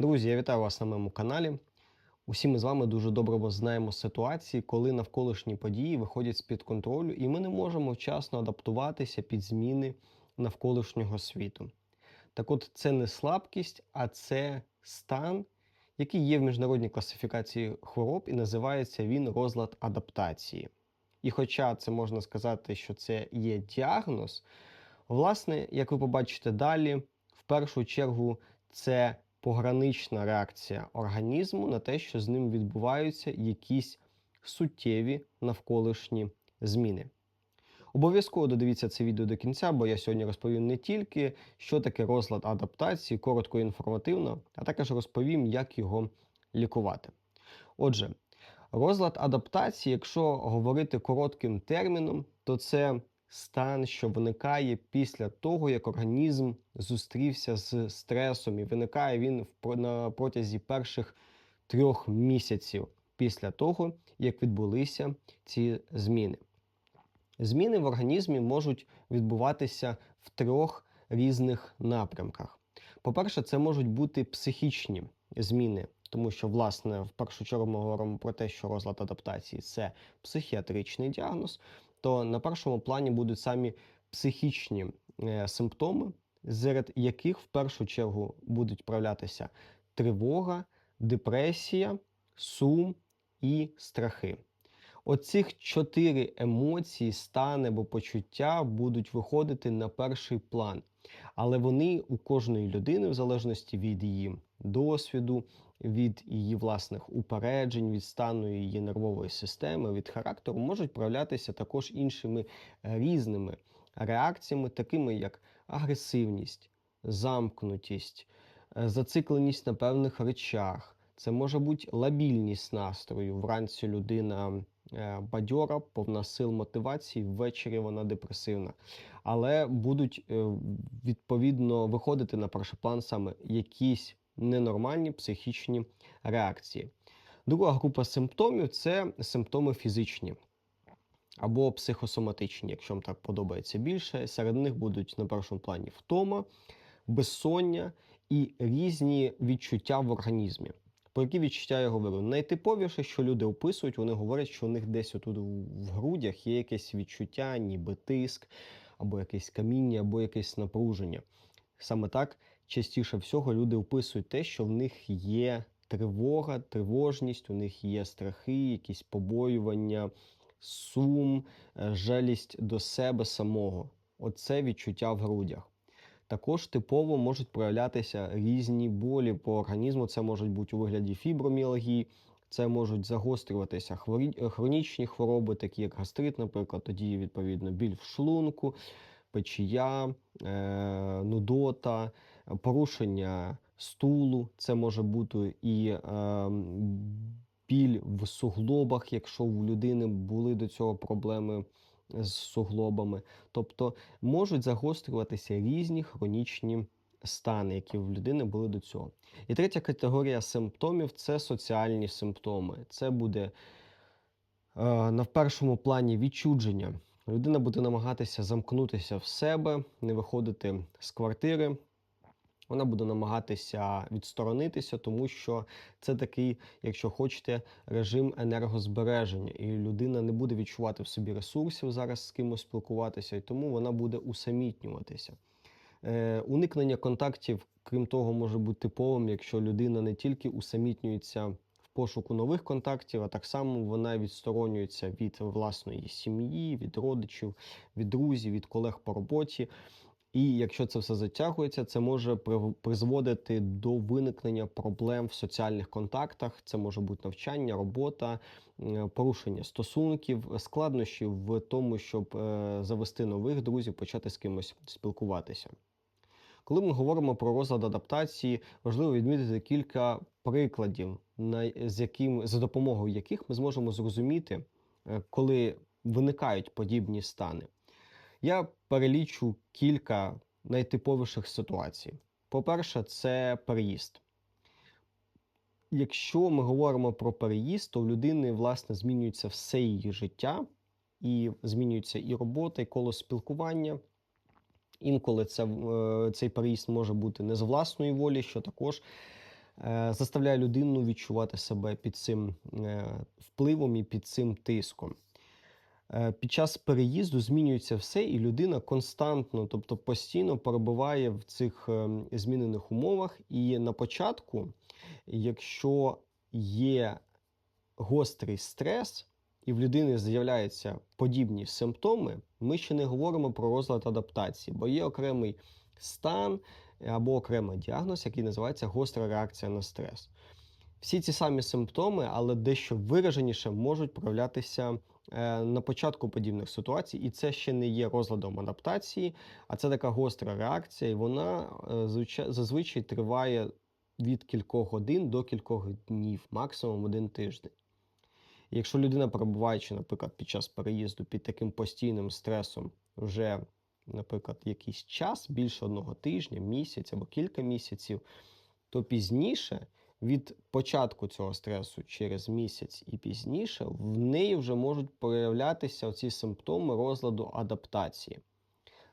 Друзі, я вітаю вас на моєму каналі. Усі ми з вами дуже добре знаємо ситуації, коли навколишні події виходять з-під контролю, і ми не можемо вчасно адаптуватися під зміни навколишнього світу. Так от це не слабкість, а це стан, який є в міжнародній класифікації хвороб, і називається він розлад адаптації. І хоча це можна сказати, що це є діагноз, власне, як ви побачите далі, в першу чергу це погранична реакція організму на те, що з ним відбуваються якісь суттєві навколишні зміни. Обов'язково додивіться це відео до кінця, бо я сьогодні розповім не тільки, що таке розлад адаптації, коротко і інформативно, а також розповім, як його лікувати. Отже, розлад адаптації, якщо говорити коротким терміном, то це стан, що виникає після того, як організм зустрівся з стресом, і виникає він на протязі перших трьох місяців після того, як відбулися ці зміни. Зміни в організмі можуть відбуватися в трьох різних напрямках. По-перше, це можуть бути психічні зміни, тому що, власне, в першу чергу ми говоримо про те, що розлад адаптації це психіатричний діагноз, то на першому плані будуть самі психічні е, симптоми, серед яких в першу чергу будуть проявлятися тривога, депресія, сум і страхи. Оцих чотири емоції, стани або почуття будуть виходити на перший план. Але вони у кожної людини, в залежності від її досвіду, від її власних упереджень, від стану її нервової системи, від характеру, можуть проявлятися також іншими е, різними реакціями, такими як агресивність, замкнутість, е, зацикленість на певних речах. Це може бути лабільність настрою. Вранці людина е, бадьора, повна сил мотивації, ввечері вона депресивна. Але будуть відповідно виходити на перший план саме якісь ненормальні психічні реакції. Друга група симптомів це симптоми фізичні або психосоматичні, якщо вам так подобається більше. Серед них будуть на першому плані втома, безсоння і різні відчуття в організмі. Про які відчуття я говорю? Найтиповіше, що люди описують, вони говорять, що у них десь отут в грудях є якесь відчуття, ніби тиск, або якесь каміння, або якесь напруження. Саме так частіше всього люди описують те, що в них є тривога, тривожність, у них є страхи, якісь побоювання, сум, е, жалість до себе самого. Оце відчуття в грудях. Також типово можуть проявлятися різні болі по організму. Це можуть бути у вигляді фіброміалгії, це можуть загострюватися хронічні хвороби, такі як гастрит, наприклад, тоді відповідно біль в шлунку, печія, е, нудота, порушення стулу. Це може бути і е, біль в суглобах, якщо у людини були до цього проблеми з суглобами. Тобто можуть загострюватися різні хронічні стани, які в людини були до цього. І третя категорія симптомів це соціальні симптоми. Це буде е, на першому плані відчудження. Людина буде намагатися замкнутися в себе, не виходити з квартири. Вона буде намагатися відсторонитися, тому що це такий, якщо хочете, режим енергозбереження, і людина не буде відчувати в собі ресурсів зараз з кимось спілкуватися, і тому вона буде усамітнюватися. Е, уникнення контактів, крім того, може бути типовим, якщо людина не тільки усамітнюється в пошуку нових контактів, а так само вона відсторонюється від власної сім'ї, від родичів, від друзів, від колег по роботі. І якщо це все затягується, це може призводити до виникнення проблем в соціальних контактах. Це може бути навчання, робота, е, порушення стосунків, складнощі в тому, щоб е, завести нових друзів, почати з кимось спілкуватися. Коли ми говоримо про розлад адаптації, важливо відмітити кілька прикладів, з яким, за допомогою яких ми зможемо зрозуміти, е, коли виникають подібні стани. Я перелічу кілька найтиповіших ситуацій. По-перше, це переїзд. Якщо ми говоримо про переїзд, то в людини власне змінюється все її життя, і змінюється і робота, і коло спілкування. Інколи це, е, цей переїзд може бути не з власної волі, що також е, заставляє людину відчувати себе під цим е, впливом і під цим тиском. Е, Під час переїзду змінюється все, і людина константно, тобто постійно перебуває в цих е, змінених умовах. І на початку, якщо є гострий стрес, і в людини з'являються подібні симптоми, ми ще не говоримо про розлад адаптації, бо є окремий стан або окремий діагноз, який називається гостра реакція на стрес. Всі ці самі симптоми, але дещо вираженіше, можуть проявлятися на початку подібних ситуацій, і це ще не є розладом адаптації, а це така гостра реакція, і вона е, зазвичай триває від кількох годин до кількох днів, максимум один тиждень. Якщо людина, перебуваючи, наприклад, під час переїзду під таким постійним стресом, вже, наприклад, якийсь час, більше одного тижня, місяць або кілька місяців, то пізніше, від початку цього стресу через місяць і пізніше, в неї вже можуть проявлятися оці симптоми розладу адаптації.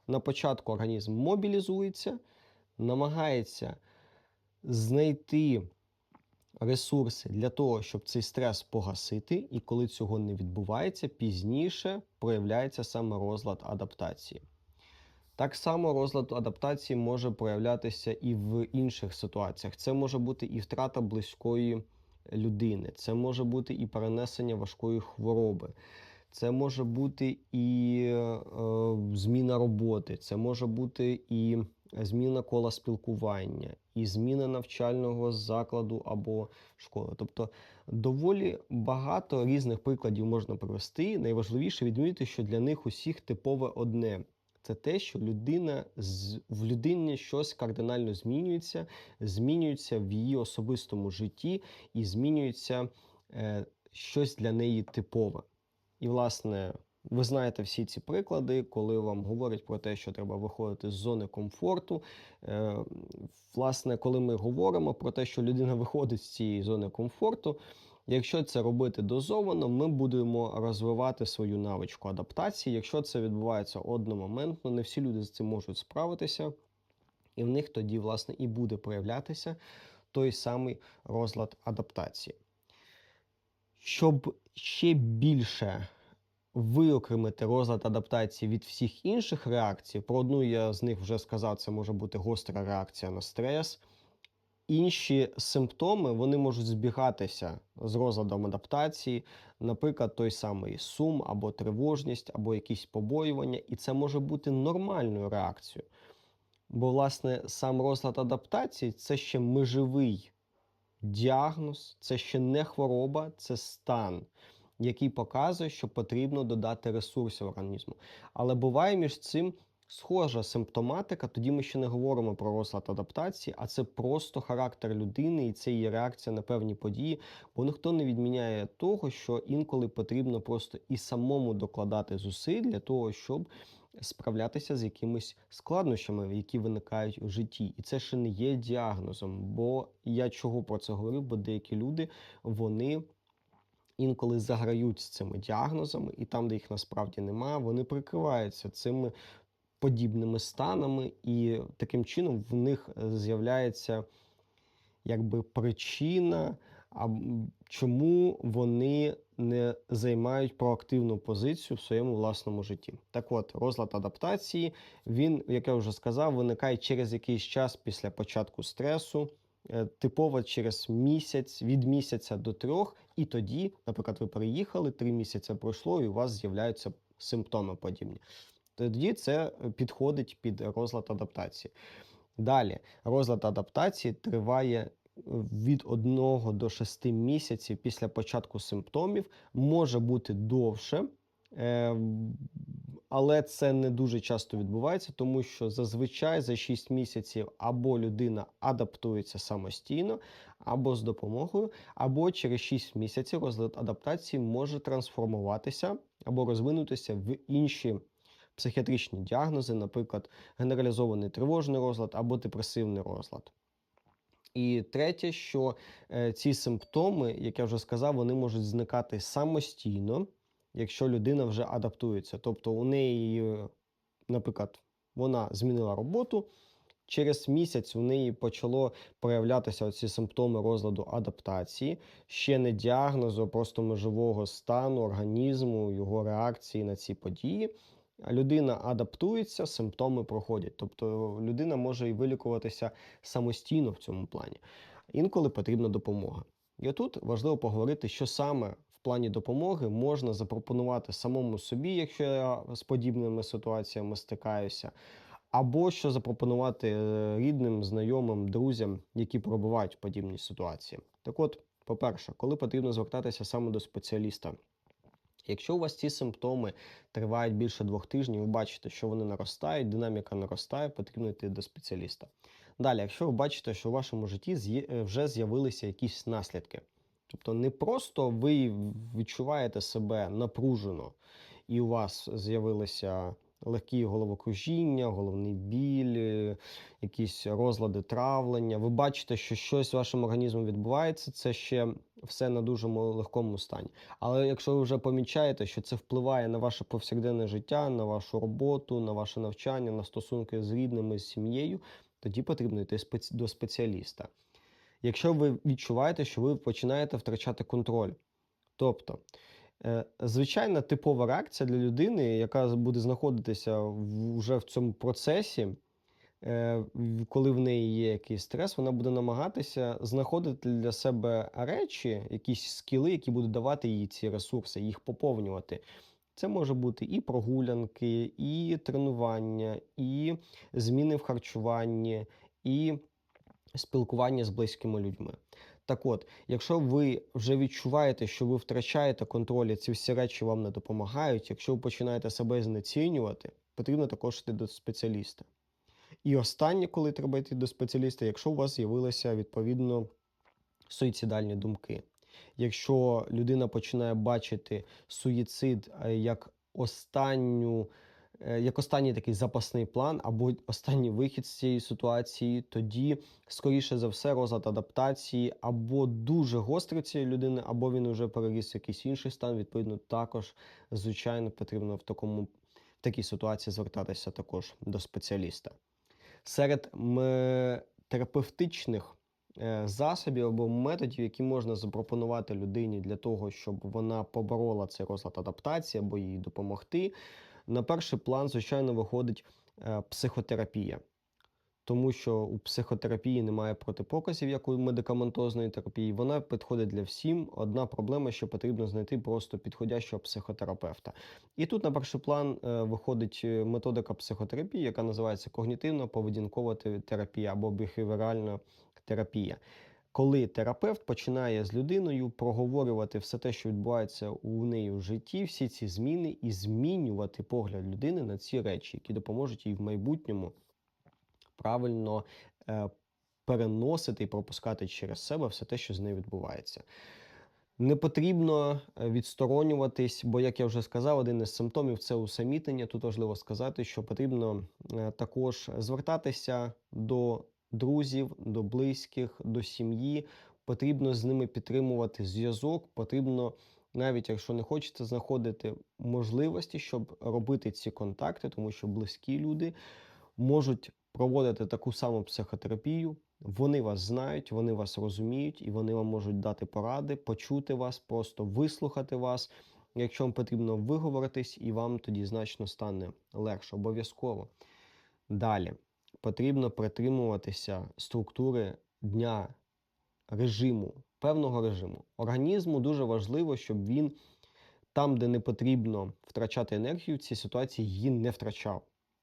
На початку організм мобілізується, намагається знайти ресурси для того, щоб цей стрес погасити, і коли цього не відбувається, пізніше проявляється саме розлад адаптації. Так само розлад адаптації може проявлятися і в інших ситуаціях. Це може бути і втрата близької людини, це може бути і перенесення важкої хвороби, це може бути і е, зміна роботи, це може бути і зміна кола спілкування, і зміна навчального закладу або школи. Тобто доволі багато різних прикладів можна привести. Найважливіше відмітити, що для них усіх типове одне. Це те, що людина в людині щось кардинально змінюється, змінюється в її особистому житті і змінюється е, щось для неї типове. І, власне, ви знаєте всі ці приклади, коли вам говорять про те, що треба виходити з зони комфорту. Е, власне, коли ми говоримо про те, що людина виходить з цієї зони комфорту, якщо це робити дозовано, ми будемо розвивати свою навичку адаптації. Якщо це відбувається одномоментно, не всі люди з цим можуть справитися, і в них тоді, власне, і буде проявлятися той самий розлад адаптації. Щоб ще більше виокремити розлад адаптації від всіх інших реакцій, про одну я з них вже сказав, це може бути гостра реакція на стрес. Інші симптоми вони можуть збігатися з розладом адаптації, наприклад, той самий сум або тривожність, або якісь побоювання, і це може бути нормальною реакцією. Бо, власне, сам розлад адаптації це ще межовий діагноз, це ще не хвороба, це стан, який показує, що потрібно додати ресурсів організму. Але буває між цим схожа симптоматика, тоді ми ще не говоримо про розлад адаптації, а це просто характер людини і це її реакція на певні події. Бо ніхто не відміняє того, що інколи потрібно просто і самому докладати зусиль для того, щоб справлятися з якимись складнощами, які виникають у житті. І це ще не є діагнозом. Бо я чого про це говорю? Бо деякі люди вони. Інколи заграють з цими діагнозами, і там, де їх насправді немає, вони прикриваються цими подібними станами, і таким чином в них е, з'являється якби причина, чому вони не займають проактивну позицію в своєму власному житті. Так от, розлад адаптації, він, як я вже сказав, виникає через якийсь час після початку стресу. е, Типово через місяць, від місяця до трьох, і тоді, наприклад, ви переїхали, три місяці пройшло, і у вас з'являються симптоми подібні. Тоді це підходить під розлад адаптації. Далі, розлад адаптації триває е, від 1 до 6 місяців після початку симптомів, може бути довше. е, Але це не дуже часто відбувається, тому що зазвичай за 6 місяців або людина адаптується самостійно, або з допомогою, або через 6 місяців розлад адаптації може трансформуватися або розвинутися в інші психіатричні діагнози, наприклад, генералізований тривожний розлад або депресивний розлад. І третє, що е, ці симптоми, як я вже сказав, вони можуть зникати самостійно, якщо людина вже адаптується. Тобто у неї, наприклад, вона змінила роботу, Через місяць у неї почало проявлятися ці симптоми розладу адаптації, ще не діагнозу, просто межового стану організму, його реакції на ці події. Людина адаптується, симптоми проходять. Тобто людина може і вилікуватися самостійно в цьому плані. Інколи потрібна допомога. І тут важливо поговорити, що саме в плані допомоги можна запропонувати самому собі, якщо я з подібними ситуаціями стикаюся, або що запропонувати е, рідним, знайомим, друзям, які перебувають в подібній ситуації. Так от, по-перше, коли потрібно звертатися саме до спеціаліста. Якщо у вас ці симптоми тривають більше двох тижнів, ви бачите, що вони наростають, динаміка наростає, потрібно йти до спеціаліста. Далі, якщо ви бачите, що у вашому житті е, вже з'явилися якісь наслідки, тобто не просто ви відчуваєте себе напружено, і у вас з'явилися легкі головокружіння, головний біль, е, якісь розлади травлення. Ви бачите, що щось з вашим організмом відбувається, це ще все на дуже легкому стані. Але якщо ви вже помічаєте, що це впливає на ваше повсякденне життя, на вашу роботу, на ваше навчання, на стосунки з рідними, з сім'єю, тоді потрібно йти до спеціаліста. Якщо ви відчуваєте, що ви починаєте втрачати контроль, тобто звичайна типова реакція для людини, яка буде знаходитися вже в цьому процесі, е, коли в неї є якийсь стрес, вона буде намагатися знаходити для себе речі, якісь скіли, які будуть давати їй ці ресурси, їх поповнювати. Це може бути і прогулянки, і тренування, і зміни в харчуванні, і спілкування з близькими людьми. Так от, якщо ви вже відчуваєте, що ви втрачаєте контроль, і ці всі речі вам не допомагають, якщо ви починаєте себе знецінювати, потрібно також йти до спеціаліста. І останнє, коли треба йти до спеціаліста, якщо у вас з'явилися відповідно суїцидальні думки. Якщо людина починає бачити суїцид е, як останню, як останній такий запасний план або останній вихід з цієї ситуації, тоді, скоріше за все, розлад адаптації або дуже гострий цієї людини, або він вже переріс в якийсь інший стан. Відповідно, також, звичайно, потрібно в такому в такій ситуації звертатися також до спеціаліста. Серед терапевтичних е, засобів або методів, які можна запропонувати людині для того, щоб вона поборола цей розлад адаптації або їй допомогти. На перший план, звичайно, виходить е, психотерапія. Тому що у психотерапії немає протипоказів, як у медикаментозної терапії. Вона підходить для всім. Одна проблема, що потрібно знайти просто підходящого психотерапевта. І тут на перший план е, виходить е, методика психотерапії, яка називається когнітивно-поведінкова терапія або біхевіоральна терапія. Коли терапевт починає з людиною проговорювати все те, що відбувається у неї в житті, всі ці зміни, і змінювати погляд людини на ці речі, які допоможуть їй в майбутньому правильно е, переносити і пропускати через себе все те, що з нею відбувається. Не потрібно е, відсторонюватись, бо, як я вже сказав, один із симптомів це усамітнення. Тут важливо сказати, що потрібно е, також звертатися до друзів, до близьких, до сім'ї. Потрібно з ними підтримувати зв'язок. Потрібно, навіть якщо не хочете, знаходити можливості, щоб робити ці контакти, тому що близькі люди можуть проводити таку саму психотерапію. Вони вас знають, вони вас розуміють, і вони вам можуть дати поради, почути вас, просто вислухати вас. Якщо вам потрібно виговоритись, і вам тоді значно стане легше, обов'язково. Далі потрібно притримуватися структури дня, режиму, певного режиму. Організму дуже важливо, щоб він там, де не потрібно втрачати енергію, в цій ситуації її не втрачав.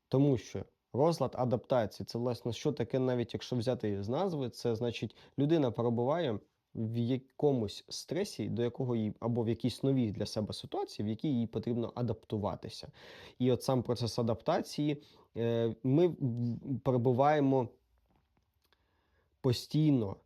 Тому що розлад адаптації це власне що таке, навіть якщо взяти з назви, це значить людина перебуває в якомусь стресі, до якого їй або в якійсь новій для себе ситуації, в якій їй потрібно адаптуватися. І от сам процес адаптації е, ми перебуваємо постійно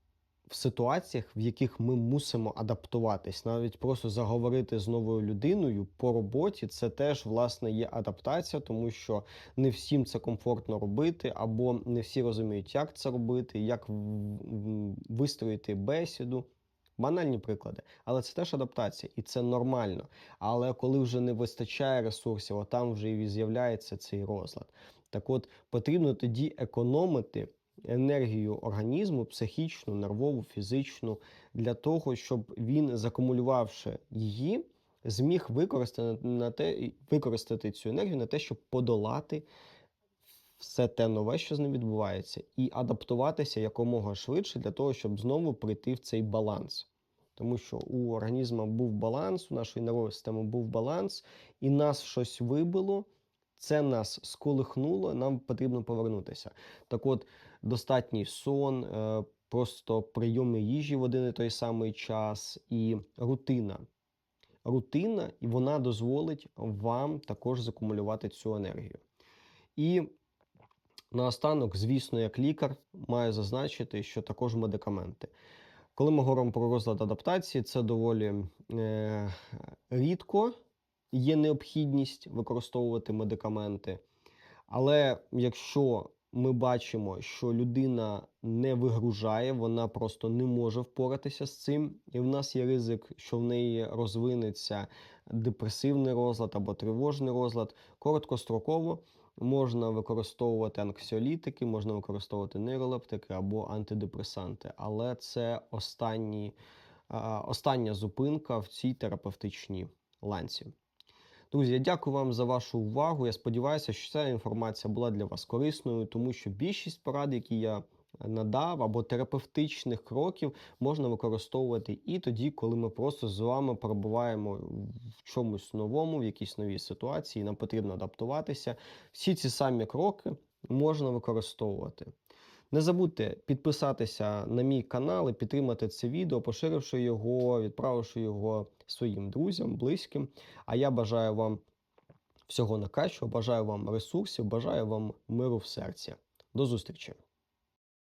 в ситуаціях, в яких ми мусимо адаптуватись, навіть просто заговорити з новою людиною по роботі, це теж власне є адаптація, тому що не всім це комфортно робити, або не всі розуміють, як це робити, як вистроїти бесіду. Банальні приклади, але це теж адаптація, і це нормально. Але коли вже не вистачає ресурсів, от там вже і з'являється цей розлад. Так от потрібно тоді економити енергію організму, психічну, нервову, фізичну, для того, щоб він, закумулювавши її, зміг використати на те, використати цю енергію на те, щоб подолати все те нове, що з ним відбувається, і адаптуватися якомога швидше для того, щоб знову прийти в цей баланс. Тому що у організму був баланс, у нашої нервової системи був баланс, і нас щось вибило, це нас сколихнуло, нам потрібно повернутися. Так от, достатній сон, е, просто прийоми їжі в один і той самий час і рутина. Рутина, і вона дозволить вам також закумулювати цю енергію. І наостанок, звісно, як лікар, маю зазначити, що також медикаменти. Коли ми говоримо про розлад адаптації, це доволі е, рідко є необхідність використовувати медикаменти. Але якщо ми бачимо, що людина не вигружає, вона просто не може впоратися з цим, і в нас є ризик, що в неї розвинеться депресивний розлад або тривожний розлад, короткостроково можна використовувати анксіолітики, можна використовувати нейролептики або антидепресанти, але це останні, остання зупинка в цій терапевтичній ланці. Друзі, я дякую вам за вашу увагу. Я сподіваюся, що ця інформація була для вас корисною, тому що більшість порад, які я надав, або терапевтичних кроків можна використовувати і тоді, коли ми просто з вами перебуваємо в чомусь новому, в якійсь новій ситуації, нам потрібно адаптуватися. Всі ці самі кроки можна використовувати. Не забудьте підписатися на мій канал і підтримати це відео, поширивши його, відправивши його своїм друзям, близьким. А я бажаю вам всього найкращого, бажаю вам ресурсів, бажаю вам миру в серці. До зустрічі!